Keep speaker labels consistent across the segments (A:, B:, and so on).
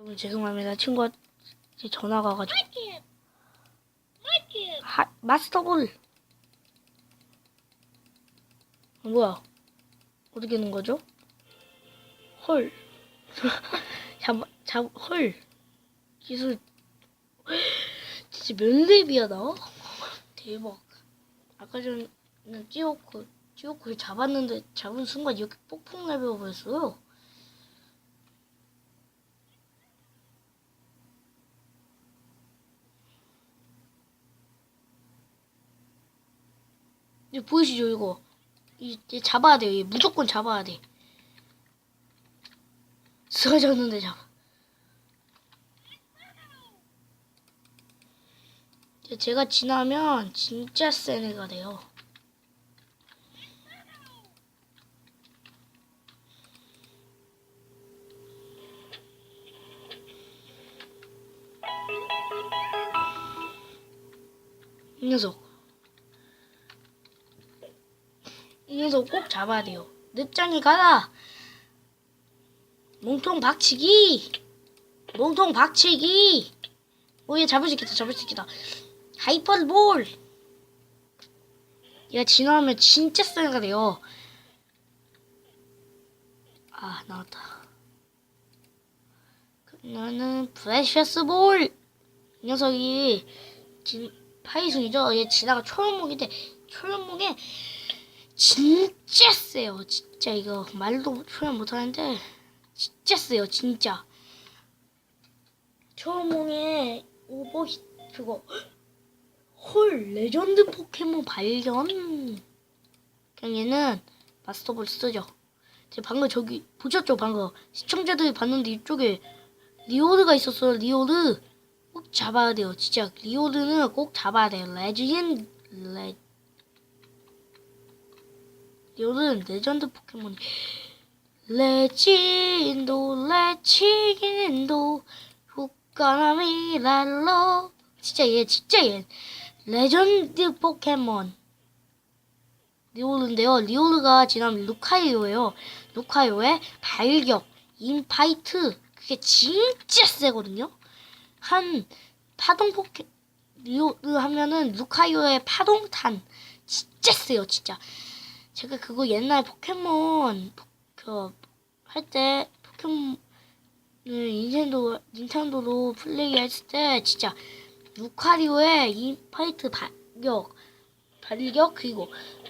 A: 여러분 죄송합니다. 친구가 제 전화가 가지고. 하, 마스터볼! 어, 뭐야? 어떻게 하는 거죠? 헐. 잡, 잡, 헐. 기술. 진짜 몇 렙이야 나? 대박. 아까 전에 찌오코 찌오코를 잡았는데 잡은 순간 이렇게 폭풍 렙이 버렸어요 이제 보이시죠 이거? 이제 잡아야 돼요. 얘 무조건 잡아야 돼. 쓰러졌는데 잡아. 제가 지나면 진짜 센 애가 돼요. 이 녀석 이 녀석 꼭 잡아야 돼요. 늪장이 가라. 몸통 박치기. 몸통 박치기. 오얘 잡을 수 있겠다. 잡을 수 있겠다. 하이퍼볼. 얘가 진화하면 진짜 센가 돼요. 아 나왔다. 나는 프레셔스 볼. 이 녀석이 진 파이순이죠. 얘 진화가 초연목인데 초연목에 진짜 세요. 진짜 이거 말도 표현 못하는데 진짜 세요. 진짜. 초몽에 오버히 그거 헐 레전드 포켓몬 발견. 얘는 마스터볼 쓰죠. 제가 방금 저기 보셨죠? 방금 시청자들이 봤는데 이쪽에 리오르가 있었어요. 리오르 꼭 잡아야 돼요. 진짜 리오르는 꼭 잡아야 돼요. 레지엔 레 요는 레전드 포켓몬이 레진도 레치긴도 후까나미 랄로. 진짜 얘 진짜 얘. 레전드 포켓몬. 리오르인데요. 리오르가 지난 루카이오예요. 루카이오의 발격 인파이트. 그게 진짜 세거든요. 한 파동 포켓 리오르 하면은 루카이오의 파동탄. 진짜 세요 진짜 제가 그거 옛날 포켓몬 그 할 때 포켓몬 닌텐도 닌텐도로 플레이 했을 때 진짜 루카리오의 인파이트 발격 발격 그리고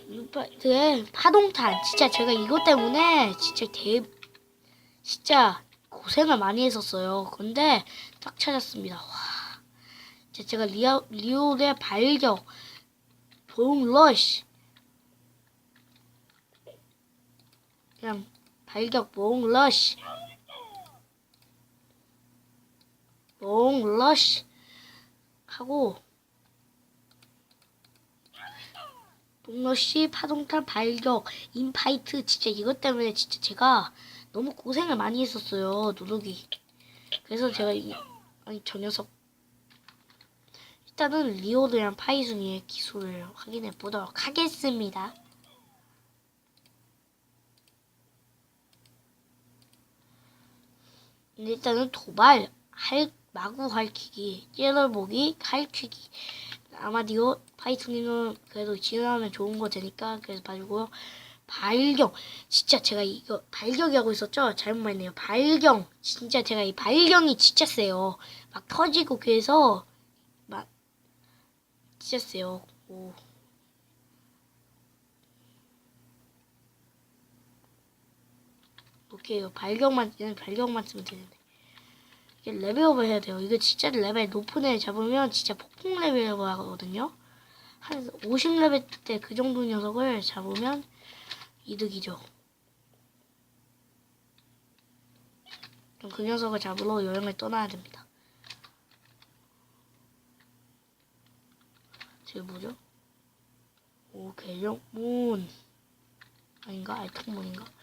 A: 루파이트의 파동탄 진짜 제가 이것 때문에 진짜 대 진짜 고생을 많이 했었어요. 근데 딱 찾았습니다. 와 제가 리오 리오의 발격 봄 러쉬 그냥 발격 몽 러쉬. 몽 러쉬. 하고 몽러쉬 파동탄 발격 인파이트 진짜 이것 때문에 진짜 제가 너무 고생을 많이 했었어요 누르기. 그래서 제가 이 아니 저 녀석. 일단은 리오드랑 파이순이의 기술을 확인해 보도록 하겠습니다. 근데 일단은 도발, 할, 마구 할퀴기, 찌를보기, 할퀴기. 아마디오, 파이썬이는 그래도 지나면 좋은 거 되니까 그래서 봐주고요. 발경, 진짜 제가 이거 발격이 하고 있었죠? 잘못 말했네요. 발경, 진짜 제가 이 발경이 진짜 세요. 막 터지고 그래서 막 진짜 세요. 오. 오케이, 발경만, 얘는 발경만 쓰면 되는데. 이게 레벨업을 해야 돼요. 이거 진짜 레벨 높은 애 잡으면 진짜 폭풍 레벨업을 하거든요. 한 50레벨 때 그 정도 녀석을 잡으면 이득이죠. 그럼 그 녀석을 잡으러 여행을 떠나야 됩니다. 지금 뭐죠? 오, 개령문. 아닌가? 알통문인가?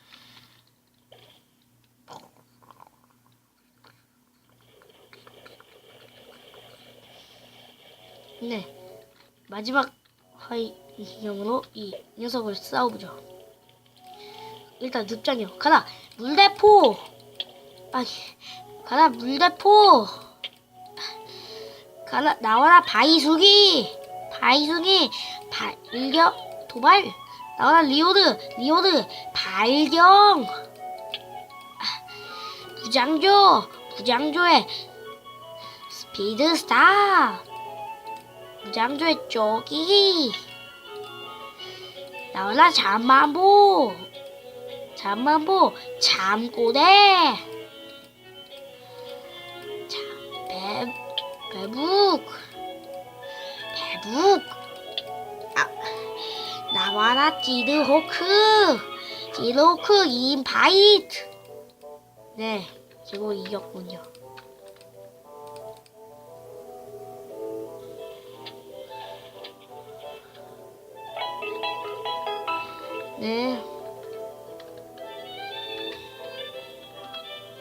A: 네. 마지막 하이 기념으로 이 녀석을 싸워보죠. 일단 늪장이요. 가라! 물대포! 아니, 가라 물대포 가라 나와라 바이숙이 바이숙이 발견 도발 나와라 리오드 리오드 발견 아, 무장조 무장조의 스피드 스타 무장조의 쪼기 나와라 잠만보. 잠만보 잠꼬대. 자, 배, 배북. 배북. 아, 나와라 지드호크. 지드호크 인파이트. 네 그리고 이겼군요 네.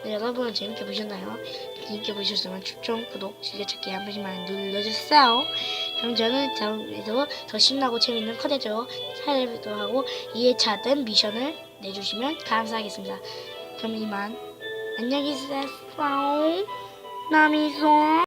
A: 네, 여러분 재밌게 보셨나요? 재밌게 보셨으면 추천, 구독, 즐겨찾기 한 번씩만 눌러주세요. 그럼 저는 다음에도 더 신나고 재밌는 컨텐츠로 찾아뵙도록 하고 2회차든 미션을 내주시면 감사하겠습니다. 그럼 이만 안녕히 계세요. 나미송